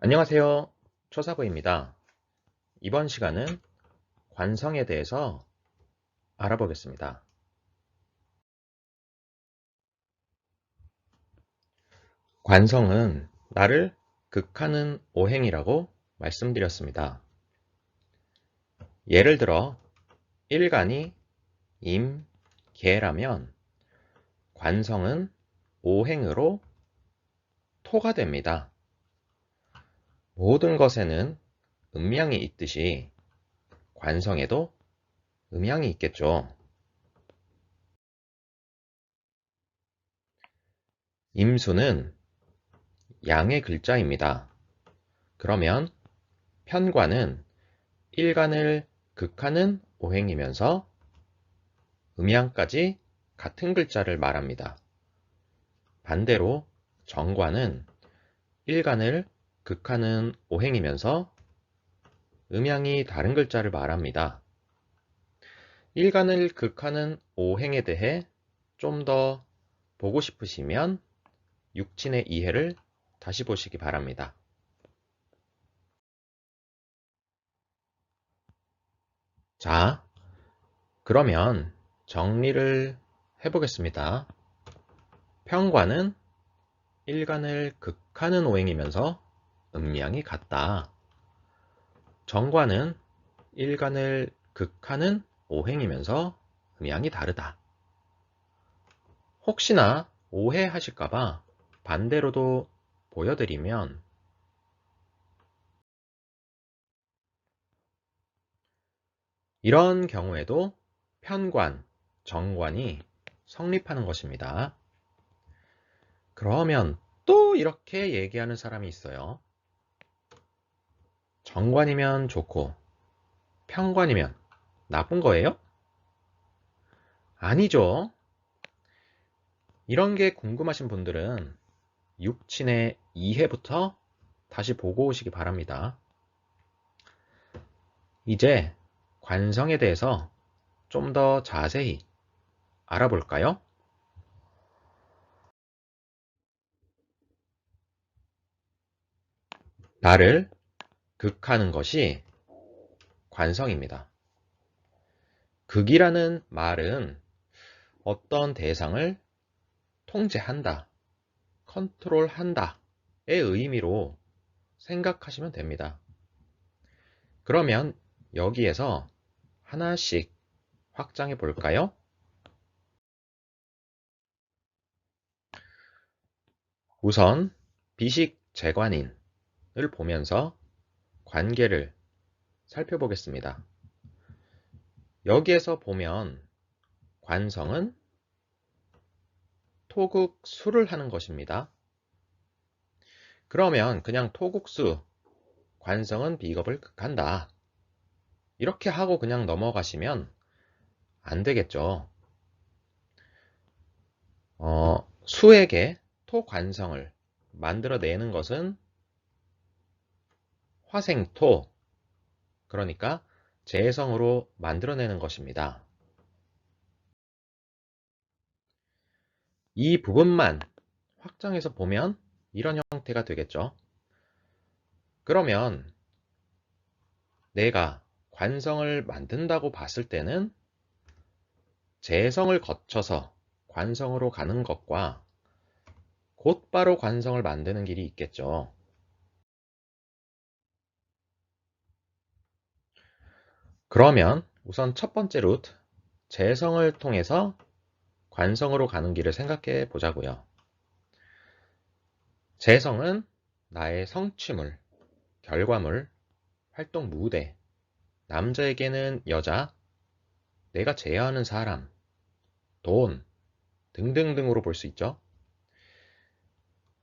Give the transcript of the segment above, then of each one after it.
안녕하세요. 초사부입니다. 이번 시간은 관성에 대해서 알아보겠습니다. 관성은 나를 극하는 오행이라고 말씀드렸습니다. 예를 들어 일간이 임, 개라면 관성은 오행으로 토가 됩니다. 모든 것에는 음양이 있듯이 관성에도 음양이 있겠죠. 임수는 양의 글자입니다. 그러면 편관은 일간을 극하는 오행이면서 음양까지 같은 글자를 말합니다. 반대로 정관은 일간을 극하는 오행이면서 음양이 다른 글자를 말합니다. 일간을 극하는 오행에 대해 좀 더 보고 싶으시면 육친의 이해를 다시 보시기 바랍니다. 자, 그러면 정리를 해보겠습니다. 평관은 일간을 극하는 오행이면서 음양이 같다. 정관은 일간을 극하는 오행이면서 음양이 다르다. 혹시나 오해하실까봐 반대로도 보여드리면 이런 경우에도 편관, 정관이 성립하는 것입니다. 그러면 또 이렇게 얘기하는 사람이 있어요. 정관이면 좋고 편관이면 나쁜 거예요? 아니죠. 이런 게 궁금하신 분들은 육친의 이해부터 다시 보고 오시기 바랍니다. 이제 관성에 대해서 좀 더 자세히 알아볼까요? 나를 극하는 것이 관성입니다. 극이라는 말은 어떤 대상을 통제한다, 컨트롤한다의 의미로 생각하시면 됩니다. 그러면 여기에서 하나씩 확장해 볼까요? 우선 비식 재관인을 보면서 관계를 살펴보겠습니다. 여기에서 보면 관성은 토국수를 하는 것입니다. 그러면 그냥 토국수, 관성은 비겁을 극한다. 이렇게 하고 그냥 넘어가시면 안 되겠죠. 어, 수에게 토관성을 만들어내는 것은 화생토, 그러니까 재성으로 만들어내는 것입니다. 이 부분만 확장해서 보면 이런 형태가 되겠죠. 그러면 내가 관성을 만든다고 봤을 때는 재성을 거쳐서 관성으로 가는 것과 곧바로 관성을 만드는 길이 있겠죠. 그러면 우선 첫 번째 루트, 재성을 통해서 관성으로 가는 길을 생각해 보자고요. 재성은 나의 성취물, 결과물, 활동 무대, 남자에게는 여자, 내가 제어하는 사람, 돈 등등등으로 볼 수 있죠.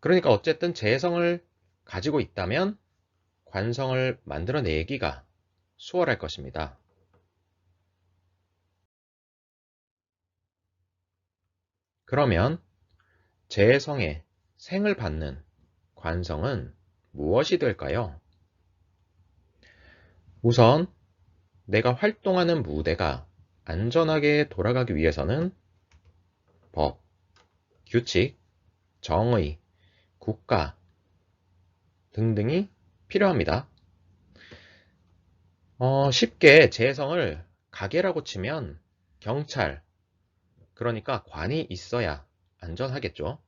그러니까 어쨌든 재성을 가지고 있다면 관성을 만들어내기가 수월할 것입니다. 그러면 재성의 생을 받는 관성은 무엇이 될까요? 우선 내가 활동하는 무대가 안전하게 돌아가기 위해서는 법, 규칙, 정의, 국가 등등이 필요합니다. 어, 쉽게 재성을 가게라고 치면 경찰, 그러니까 관이 있어야 안전하겠죠.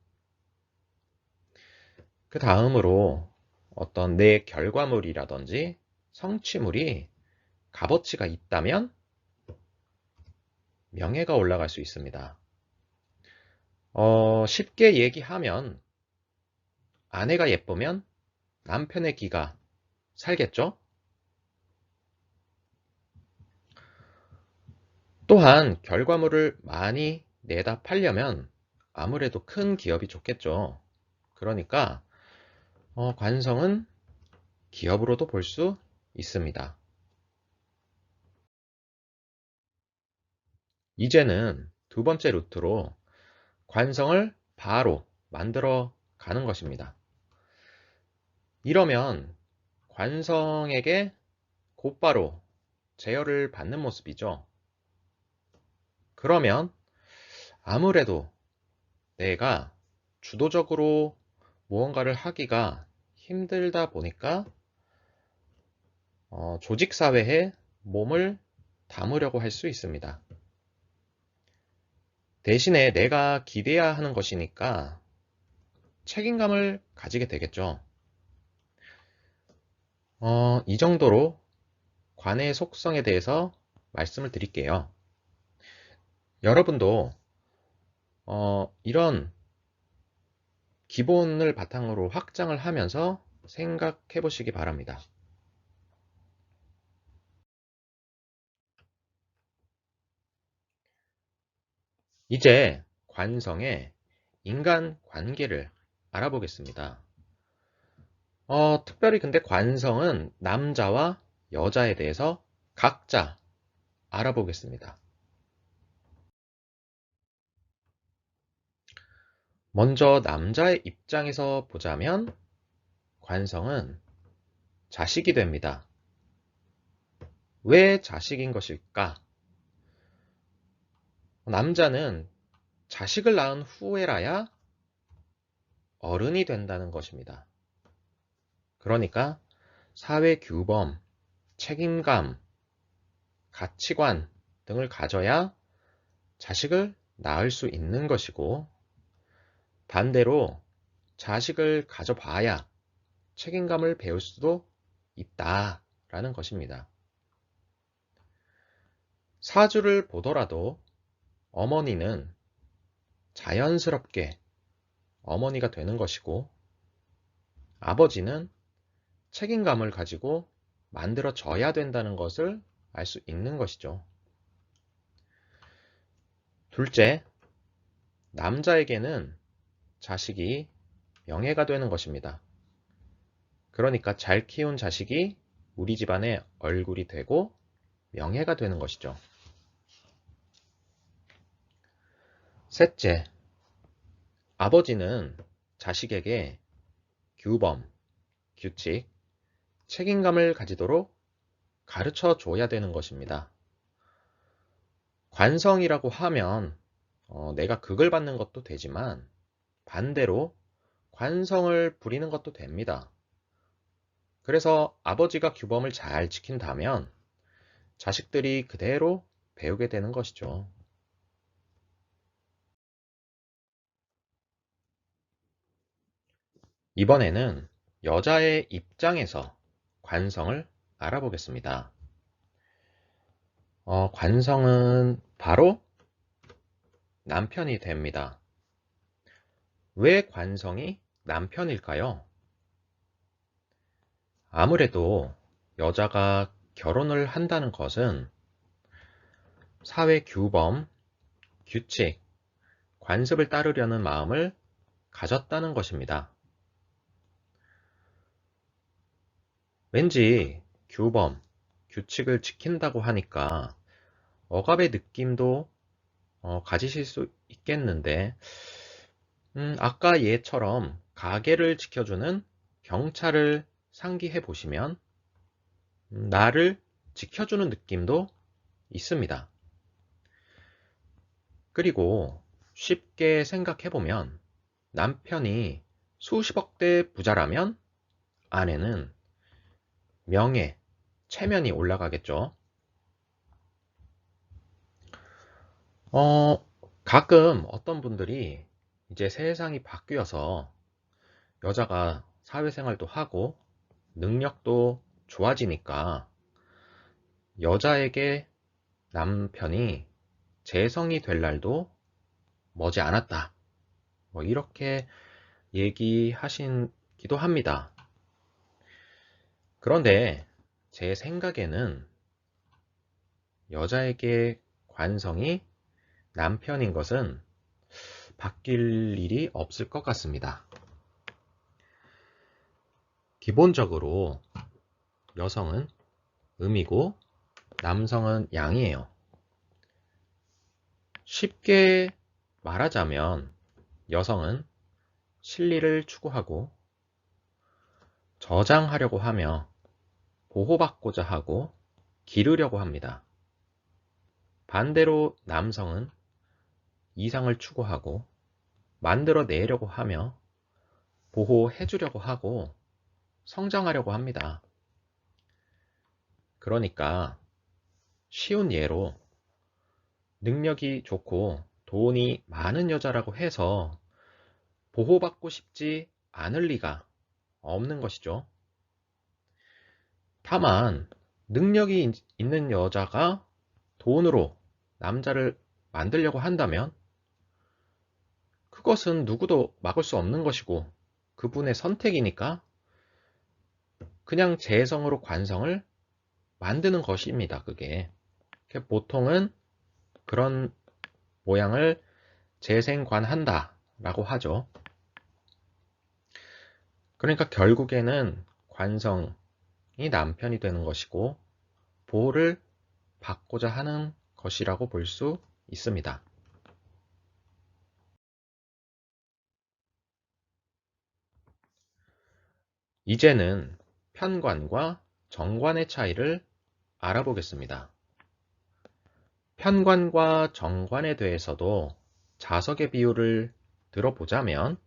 그 다음으로 어떤 내 결과물이라든지 성취물이 값어치가 있다면 명예가 올라갈 수 있습니다. 어, 쉽게 얘기하면 아내가 예쁘면 남편의 기가 살겠죠? 또한 결과물을 많이 내다 팔려면 아무래도 큰 기업이 좋겠죠. 그러니까 어, 관성은 기업으로도 볼 수 있습니다. 이제는 두 번째 루트로 관성을 바로 만들어 가는 것입니다. 이러면 관성에게 곧바로 제어를 받는 모습이죠. 그러면 아무래도 내가 주도적으로 무언가를 하기가 힘들다 보니까 어, 조직사회에 몸을 담으려고 할 수 있습니다. 대신에 내가 기대야 하는 것이니까 책임감을 가지게 되겠죠. 어, 이 정도로 관의 속성에 대해서 말씀을 드릴게요. 여러분도 어, 이런 기본을 바탕으로 확장을 하면서 생각해 보시기 바랍니다. 이제 관성의 인간 관계를 알아보겠습니다. 어, 특별히 근데 관성은 남자와 여자에 대해서 각자 알아보겠습니다. 먼저 남자의 입장에서 보자면 관성은 자식이 됩니다. 왜 자식인 것일까? 남자는 자식을 낳은 후에라야 어른이 된다는 것입니다. 그러니까 사회 규범, 책임감, 가치관 등을 가져야 자식을 낳을 수 있는 것이고 반대로 자식을 가져봐야 책임감을 배울 수도 있다라는 것입니다. 사주를 보더라도 어머니는 자연스럽게 어머니가 되는 것이고 아버지는 책임감을 가지고 만들어져야 된다는 것을 알 수 있는 것이죠. 둘째, 남자에게는 자식이 명예가 되는 것입니다. 그러니까 잘 키운 자식이 우리 집안의 얼굴이 되고 명예가 되는 것이죠. 셋째, 아버지는 자식에게 규범, 규칙, 책임감을 가지도록 가르쳐 줘야 되는 것입니다. 관성이라고 하면 어, 내가 극을 받는 것도 되지만 반대로 관성을 부리는 것도 됩니다. 그래서 아버지가 규범을 잘 지킨다면 자식들이 그대로 배우게 되는 것이죠. 이번에는 여자의 입장에서 관성을 알아보겠습니다. 어, 관성은 바로 남편이 됩니다. 왜 관성이 남편일까요? 아무래도 여자가 결혼을 한다는 것은 사회 규범, 규칙, 관습을 따르려는 마음을 가졌다는 것입니다. 왠지 규범, 규칙을 지킨다고 하니까 억압의 느낌도 어, 가지실 수 있겠는데 음, 아까 얘처럼 가게를 지켜주는 경찰을 상기해 보시면 음, 나를 지켜주는 느낌도 있습니다. 그리고 쉽게 생각해 보면 남편이 수십억대 부자라면 아내는 명예, 체면이 올라가겠죠. 어, 가끔 어떤 분들이 이제 세상이 바뀌어서 여자가 사회생활도 하고 능력도 좋아지니까 여자에게 남편이 재성이 될 날도 머지 않았다. 뭐 이렇게 얘기하신기도 합니다. 그런데 제 생각에는 여자에게 관성이 남편인 것은 바뀔 일이 없을 것 같습니다. 기본적으로 여성은 음이고 남성은 양이에요. 쉽게 말하자면 여성은 실리를 추구하고 저장하려고 하며 보호받고자 하고 기르려고 합니다. 반대로 남성은 이상을 추구하고 만들어내려고 하며 보호해주려고 하고 성장하려고 합니다. 그러니까 쉬운 예로 능력이 좋고 돈이 많은 여자라고 해서 보호받고 싶지 않을 리가 없는 것이죠. 다만 능력이 있는 여자가 돈으로 남자를 만들려고 한다면 그것은 누구도 막을 수 없는 것이고 그분의 선택이니까 그냥 재성으로 관성을 만드는 것입니다. 그게 보통은 그런 모양을 재생관한다 라고 하죠. 그러니까 결국에는 관성이 남편이 되는 것이고 보호를 받고자 하는 것이라고 볼 수 있습니다. 이제는 편관과 정관의 차이를 알아보겠습니다. 편관과 정관에 대해서도 자석의 비율을 들어보자면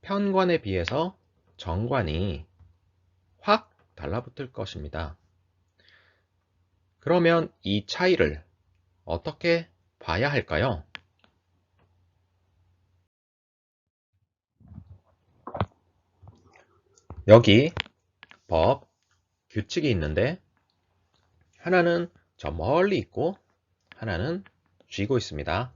편관에 비해서 정관이 확 달라붙을 것입니다. 그러면 이 차이를 어떻게 봐야 할까요? 여기 법, 규칙이 있는데 하나는 저 멀리 있고 하나는 쥐고 있습니다.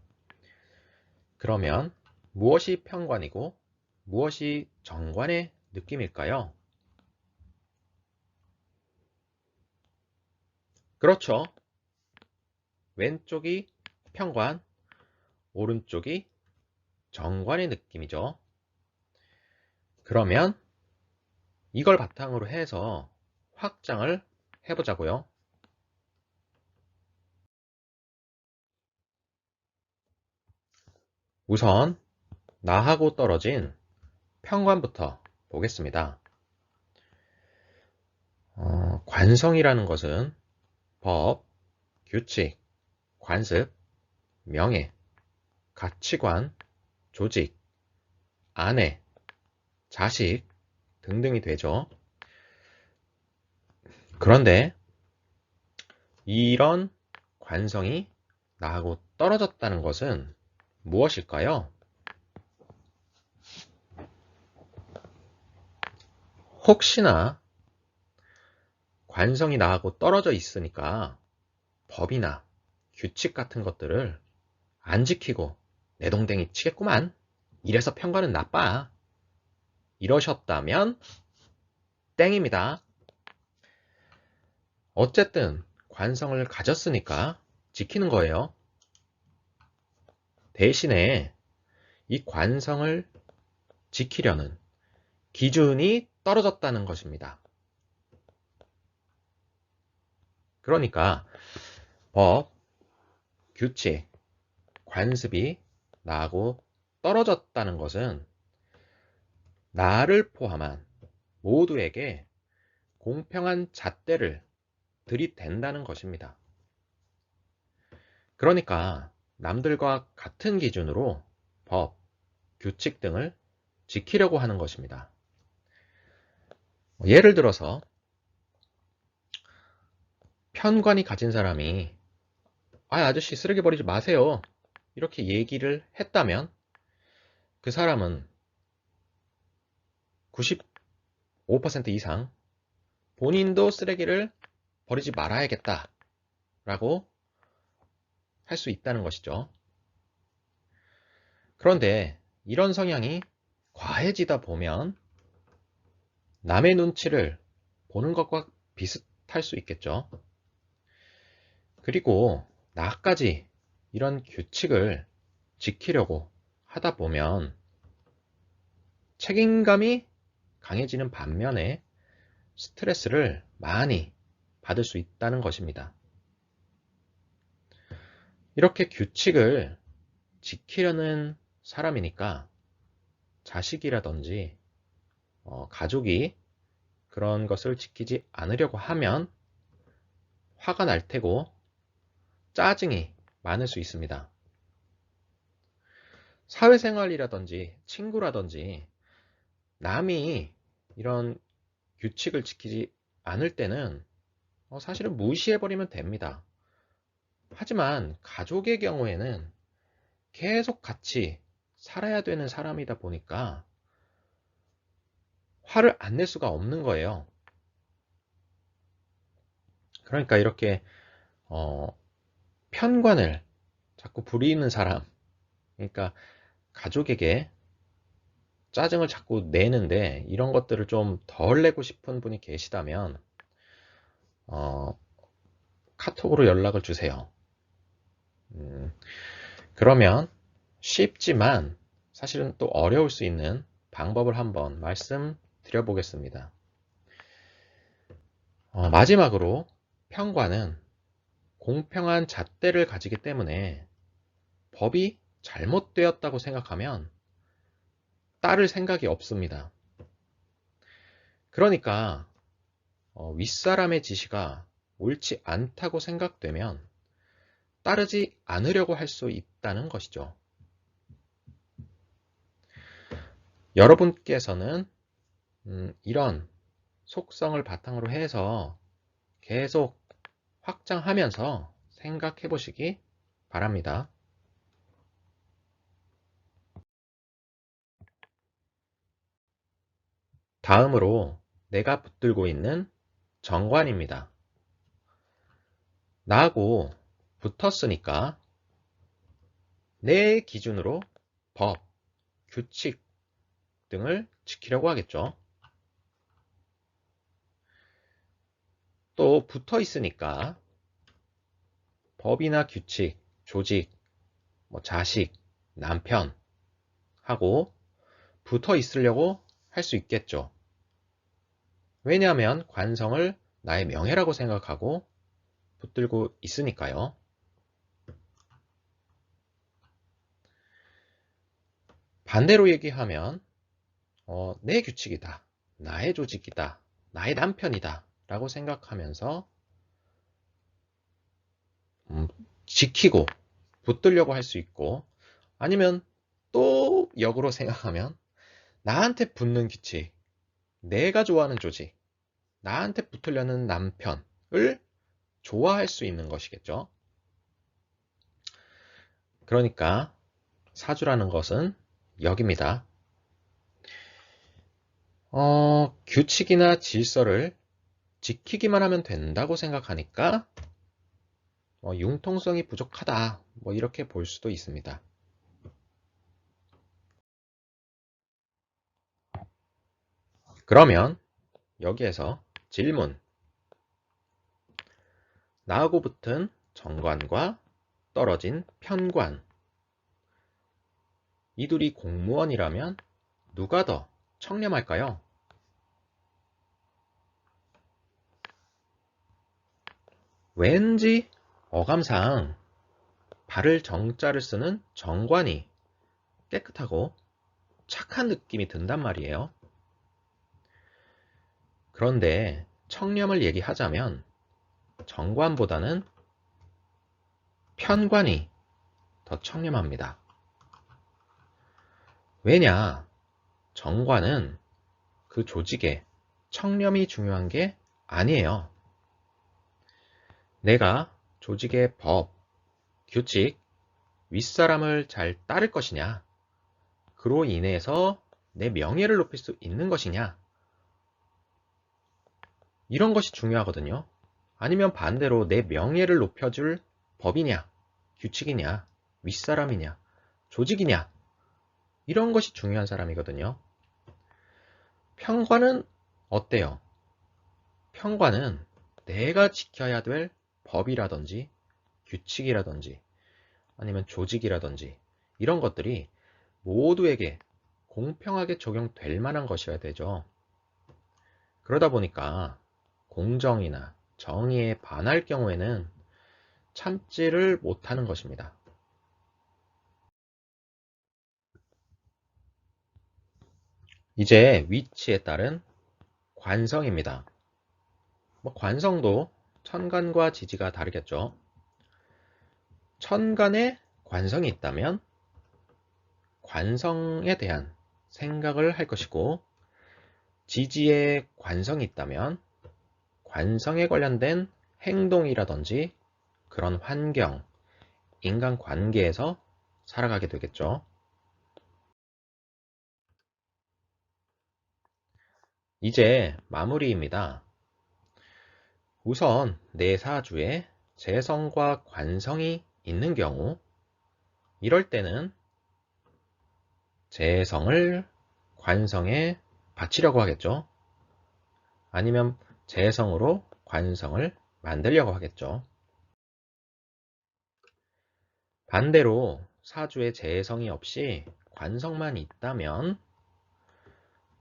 그러면 무엇이 편관이고 무엇이 정관의 느낌일까요? 그렇죠. 왼쪽이 편관, 오른쪽이 정관의 느낌이죠. 그러면 이걸 바탕으로 해서 확장을 해보자고요. 우선 나하고 떨어진 평관부터 보겠습니다. 어, 관성이라는 것은 법, 규칙, 관습, 명예, 가치관, 조직, 아내, 자식, 등등이 되죠. 그런데 이런 관성이 나하고 떨어졌다는 것은 무엇일까요? 혹시나 관성이 나하고 떨어져 있으니까 법이나 규칙 같은 것들을 안 지키고 내동댕이 치겠구만. 이래서 평가는 나빠. 이러셨다면 땡입니다. 어쨌든 관성을 가졌으니까 지키는 거예요. 대신에 이 관성을 지키려는 기준이 떨어졌다는 것입니다. 그러니까 법, 규칙, 관습이 나하고 떨어졌다는 것은 나를 포함한 모두에게 공평한 잣대를 들이댄다는 것입니다. 그러니까 남들과 같은 기준으로 법, 규칙 등을 지키려고 하는 것입니다. 예를 들어서 편관이 가진 사람이 아 아저씨 쓰레기 버리지 마세요 이렇게 얘기를 했다면 그 사람은 95% 이상 본인도 쓰레기를 버리지 말아야겠다 라고 할 수 있다는 것이죠. 그런데 이런 성향이 과해지다 보면 남의 눈치를 보는 것과 비슷할 수 있겠죠. 그리고 나까지 이런 규칙을 지키려고 하다 보면 책임감이 강해지는 반면에 스트레스를 많이 받을 수 있다는 것입니다. 이렇게 규칙을 지키려는 사람이니까 자식이라든지 어, 가족이 그런 것을 지키지 않으려고 하면 화가 날 테고 짜증이 많을 수 있습니다. 사회생활이라든지 친구라든지 남이 이런 규칙을 지키지 않을 때는 어, 사실은 무시해버리면 됩니다. 하지만 가족의 경우에는 계속 같이 살아야 되는 사람이다 보니까 화를 안 낼 수가 없는 거예요. 그러니까 이렇게 어, 편관을 자꾸 부리는 사람, 그러니까 가족에게 짜증을 자꾸 내는데 이런 것들을 좀 덜 내고 싶은 분이 계시다면 어, 카톡으로 연락을 주세요. 음, 그러면 쉽지만 사실은 또 어려울 수 있는 방법을 한번 말씀드려 보겠습니다. 어, 마지막으로 평관은 공평한 잣대를 가지기 때문에 법이 잘못되었다고 생각하면 따를 생각이 없습니다. 그러니까 어, 윗사람의 지시가 옳지 않다고 생각되면 따르지 않으려고 할 수 있다는 것이죠. 여러분께서는 음, 이런 속성을 바탕으로 해서 계속 확장하면서 생각해 보시기 바랍니다. 다음으로 내가 붙들고 있는 정관입니다. 나하고 붙었으니까 내 기준으로 법, 규칙 등을 지키려고 하겠죠. 또 붙어 있으니까 법이나 규칙, 조직, 뭐 자식, 남편 하고 붙어 있으려고 할 수 있겠죠. 왜냐하면 관성을 나의 명예라고 생각하고 붙들고 있으니까요. 반대로 얘기하면 어, 내 규칙이다, 나의 조직이다, 나의 남편이다. 라고 생각하면서 음, 지키고 붙들려고 할 수 있고 아니면 또 역으로 생각하면 나한테 붙는 규칙, 내가 좋아하는 조직, 나한테 붙으려는 남편을 좋아할 수 있는 것이겠죠. 그러니까 사주라는 것은 역입니다. 어, 규칙이나 질서를 지키기만 하면 된다고 생각하니까 어, 융통성이 부족하다. 뭐 이렇게 볼 수도 있습니다. 그러면 여기에서 질문. 나하고 붙은 정관과 떨어진 편관. 이 둘이 공무원이라면 누가 더 청렴할까요? 왠지 어감상 발을 정자를 쓰는 정관이 깨끗하고 착한 느낌이 든단 말이에요. 그런데 청렴을 얘기하자면 정관보다는 편관이 더 청렴합니다. 왜냐? 정관은 그 조직의 청렴이 중요한 게 아니에요. 내가 조직의 법, 규칙, 윗사람을 잘 따를 것이냐, 그로 인해서 내 명예를 높일 수 있는 것이냐, 이런 것이 중요하거든요. 아니면 반대로 내 명예를 높여줄 법이냐, 규칙이냐, 윗사람이냐, 조직이냐, 이런 것이 중요한 사람이거든요. 평관은 어때요? 평관은 내가 지켜야 될 법이라든지 규칙이라든지 아니면 조직이라든지 이런 것들이 모두에게 공평하게 적용될 만한 것이어야 되죠. 그러다 보니까 공정이나 정의에 반할 경우에는 참지를 못하는 것입니다. 이제 위치에 따른 관성입니다. 뭐 관성도 천간과 지지가 다르겠죠. 천간에 관성이 있다면 관성에 대한 생각을 할 것이고 지지에 관성이 있다면 관성에 관련된 행동이라든지 그런 환경, 인간 관계에서 살아가게 되겠죠. 이제 마무리입니다. 우선 내 사주에 재성과 관성이 있는 경우 이럴 때는 재성을 관성에 바치려고 하겠죠. 아니면 재성으로 관성을 만들려고 하겠죠. 반대로 사주에 재성이 없이 관성만 있다면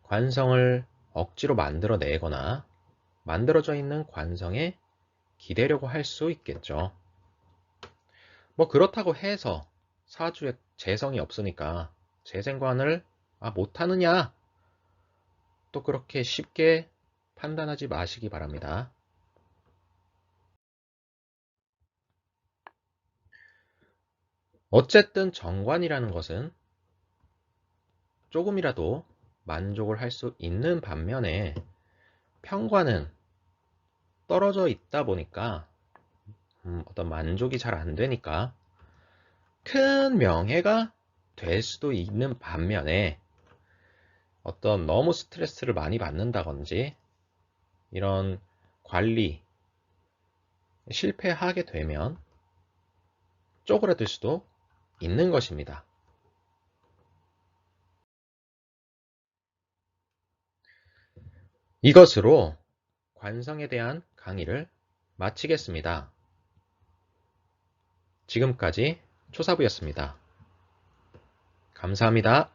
관성을 억지로 만들어내거나 만들어져 있는 관성에 기대려고 할 수 있겠죠. 뭐 그렇다고 해서 사주에 재성이 없으니까 재생관을 아, 못하느냐 또 그렇게 쉽게 판단하지 마시기 바랍니다. 어쨌든 정관이라는 것은 조금이라도 만족을 할 수 있는 반면에 평관은 떨어져 있다 보니까 음, 어떤 만족이 잘 안 되니까 큰 명예가 될 수도 있는 반면에 어떤 너무 스트레스를 많이 받는다든지 이런 관리 실패하게 되면 쪼그라들 수도 있는 것입니다. 이것으로 관성에 대한 강의를 마치겠습니다. 지금까지 초사부였습니다. 감사합니다.